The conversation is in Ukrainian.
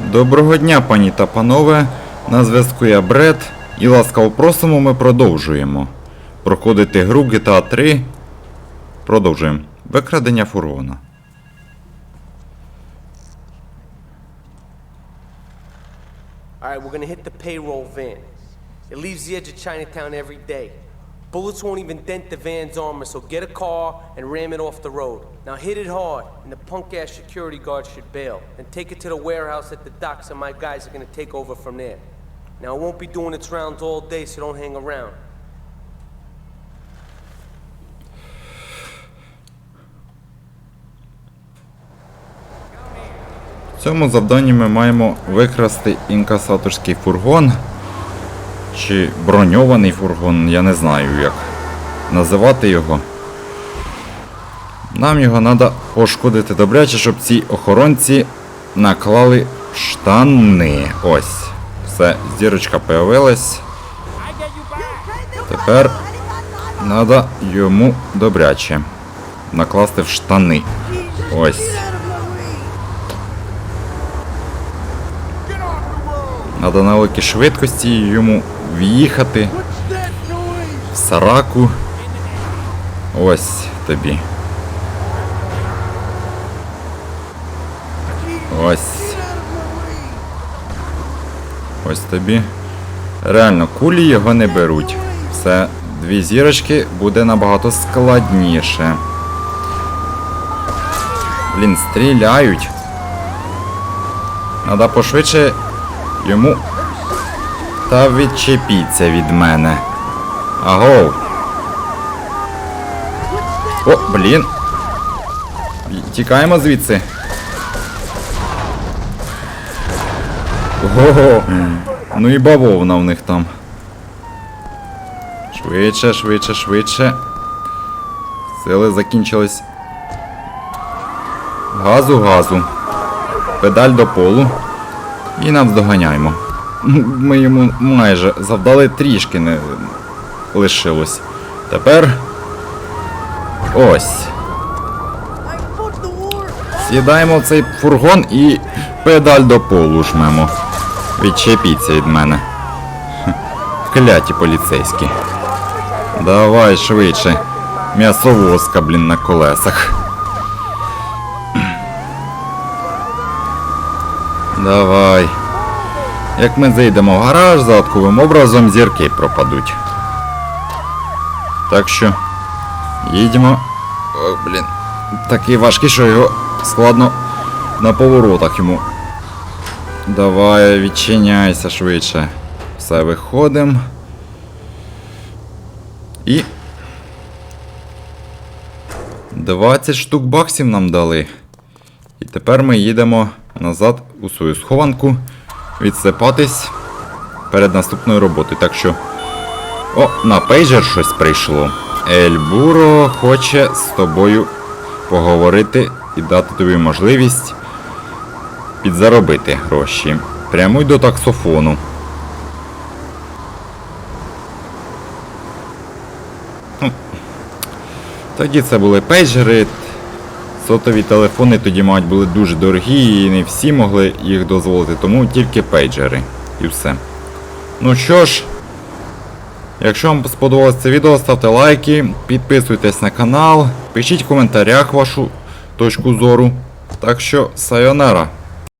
Доброго дня, пані та панове. На зв'язку я Бред. І ласкаво просимо, ми продовжуємо. Проходити гру GTA 3. Продовжуємо. Викрадення фургона. All right, we're gonna hit the payroll van. It leaves the edge of Chinatown every day. Bullets won't even dent the van's armor, so get a car and ram it off the road. Now hit it hard, and the punk ass security guard should bail. And take it to the warehouse at the docks, and my guys are gonna take over from there. Now, it won't be doing its rounds all day, so don't hang around. В цьому завданні ми маємо викрасти інкасаторський фургон. Чи броньований фургон, я не знаю як називати його. Нам його треба пошкодити добряче, щоб ці охоронці наклали штани. Ось. Все, зірочка появилась. Тепер треба йому добряче накласти в штани. Ось. Надо на великій швидкості йому в'їхати в сараку. Ось тобі. Ось. Ось тобі. Реально, кулі його не беруть. Все, дві зірочки буде набагато складніше. Блін, стріляють. Надо пошвидше йому. Та відчепіться від мене. Агов. О, блін. Тікаємо звідси. Ого. Ну і бавовна в них там. Швидше, швидше, швидше. Сили закінчились. Газу, газу. Педаль до полу. І наздоганяємо. Ми йому майже завдали трішки не лишилось. Тепер. Ось. Сідаємо в цей фургон і педаль до полу жмемо. Відчепіться від мене. Кляті поліцейські. Давай швидше. М'ясовозка, блін, на колесах. Давай. Як ми зайдемо в гараж, загадковим образом зірки пропадуть. Так що. Їдемо. О, блін. Такий важкий, що його складно на поворотах йому. Давай, відчиняйся швидше. Все, виходимо. І. 20 штук баксів нам дали. І тепер ми їдемо назад у свою схованку відсипатись перед наступною роботою. Так що. О, на пейджер щось прийшло. Ельбуро хоче з тобою поговорити і дати тобі можливість підзаробити гроші. Прямуй до таксофону. Ну, Тоді це були пейджери. Сотові телефони тоді, мабуть, були дуже дорогі і не всі могли їх дозволити, тому тільки пейджери. І все. Ну що ж, якщо вам сподобалось це відео, ставте лайки, підписуйтесь на канал, пишіть в коментарях вашу точку зору. Так що, сайонара!